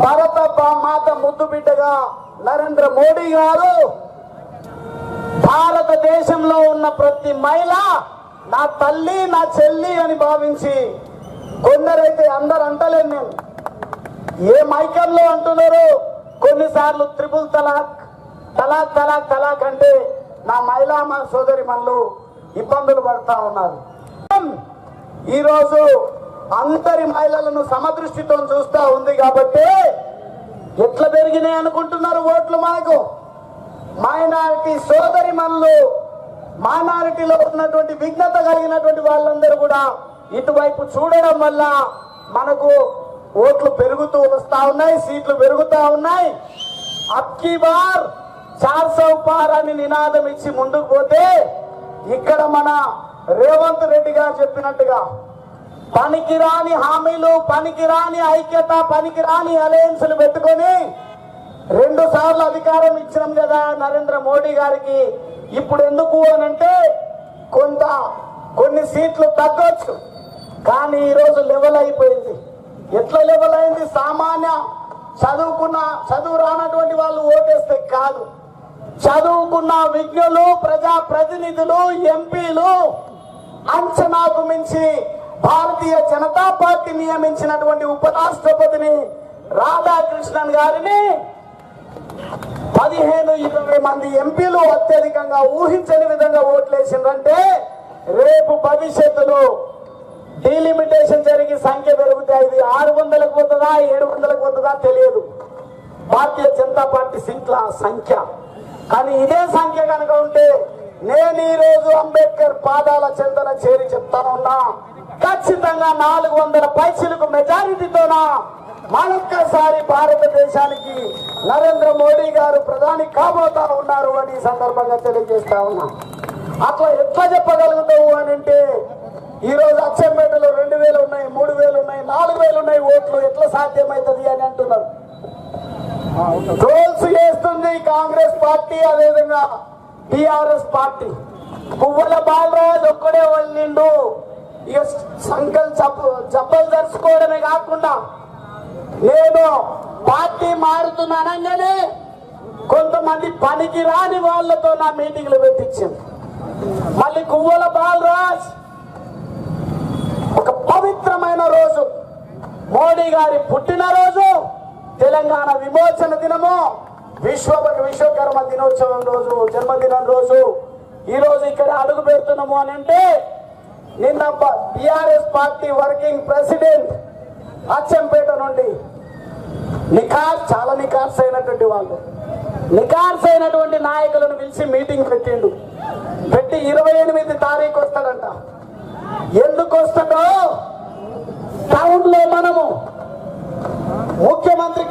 భారత మాత ముద్దు బిడ్డగా నరేంద్ర మోడీ గారు భారతదేశంలో ఉన్న ప్రతి మహిళ నా తల్లి నా చెల్లి అని భావించి కొందరైతే అందరు అంటలేను నేను ఏ మైకంలో అంటున్నారు కొన్నిసార్లు త్రిపుల్ తలాక్ తలాక్ తలాక్ తలాక్ అంటే నా మహిళా మా సోదరి మనలు ఇబ్బందులు పడతా ఉన్నారు. ఈరోజు అందరి మహిళలను సమదృష్టితో చూస్తా ఉంది కాబట్టి ఎట్లా పెరిగినాయి అనుకుంటున్నారు ఓట్లు మనకు మైనారిటీ సోదరి మనలు మైనారిటీలో ఉన్నటువంటి విఘ్నత కలిగినటువంటి వాళ్ళందరూ కూడా ఇటువైపు చూడడం వల్ల మనకు ఓట్లు పెరుగుతూ వస్తా ఉన్నాయి సీట్లు పెరుగుతూ ఉన్నాయి. అక్కి బార్ చార్ పార్ అని నినాదం ఇచ్చి ముందుకు పోతే ఇక్కడ మన రేవంత్ రెడ్డి గారు చెప్పినట్టుగా పనికిరాని హామీలు పనికిరాని ఐక్యత పనికిరాని అలయన్స్లు పెట్టుకొని రెండు సార్లు అధికారం ఇచ్చినాం కదా నరేంద్ర మోడీ గారికి. ఇప్పుడు ఎందుకు అనంటే కొంత కొన్ని సీట్లు తగ్గొచ్చు. కానీ ఈరోజు లెవెల్ అయిపోయింది. ఎట్లా లెవెల్ అయింది? సామాన్య చదువుకున్న చదువు రానటువంటి వాళ్ళు ఓటేస్తే కాదు. చదువుకున్న విజ్ఞులు ప్రజా ప్రతినిధులు ఎంపీలు అంచనాకు మించి భారతీయ జనతా పార్టీ నియమించినటువంటి ఉపరాష్ట్రపతిని రాధాకృష్ణన్ గారిని పదిహేను ఇరవై మంది ఎంపీలు అత్యధికంగా ఊహించని విధంగా ఓట్లేసిండ్రంటే రేపు భవిష్యత్తులో డీలిమిటేషన్ జరిగి సంఖ్య పెరుగుతాయి ఇది ఆరు వందలకు పోతుందా ఏడు వందలకు పోతుందా తెలియదు. భారతీయ జనతా పార్టీ సీట్ల సంఖ్య. కానీ ఇదే సంఖ్య కనుక ఉంటే నేను ఈరోజు అంబేద్కర్ పాదాల చెందన చేరి చెప్తానున్నా. ఖచ్చితంగా నాలుగు వందల పైసలకు మెజారిటీతోన మరొక్కసారి భారతదేశానికి నరేంద్ర మోడీ గారు ప్రధాని కాబోతా ఉన్నారు అని ఈ సందర్భంగా తెలియజేస్తా ఉన్నా. అట్లా ఎట్లా చెప్పగలుగుతావు అని అంటే ఈరోజు అచ్చంపేటలో రెండు వేలు ఉన్నాయి మూడు వేలు ఉన్నాయి నాలుగు వేలు ఉన్నాయి ఓట్లు ఎట్లా సాధ్యమవుతుంది అని అంటున్నారు. ట్రోల్స్ చేస్తుంది కాంగ్రెస్ పార్టీ అదేవిధంగా టిఆర్ఎస్ పార్టీ. పువ్వుల బాలరాజు ఒక్కడే వెళ్ళిండు ఇక సంకల్ జబ్బ జబ్బలు జరుచుకోవడమే కాకుండా నేను పార్టీ మారుతున్నానగానే కొంతమంది పనికి రాని వాళ్ళతో నా మీటింగ్లు పెట్టించింది. మళ్ళీ గువ్వల బాలరాజ్ ఒక పవిత్రమైన రోజు. మోడీ గారి పుట్టినరోజు తెలంగాణ విమోచన దినము విశ్వ విశ్వకర్మ దినోత్సవం రోజు జన్మదినం రోజు. ఈరోజు ఇక్కడ అడుగు పెడుతున్నాము అని అంటే నిన్న BRS party working president Achampet నుండి నిఖార్ చాలా నిఖార్స్ అయినటువంటి వాళ్ళు. నిఖార్స్ అయినటువంటి నాయకులను పిలిచి మీటింగ్ పెట్టిండు. పెట్టి ఇరవై ఎనిమిది తారీఖు వస్తాడంట. ఎందుకు వస్తాడో? టౌన్లో మనము ముఖ్యమంత్రి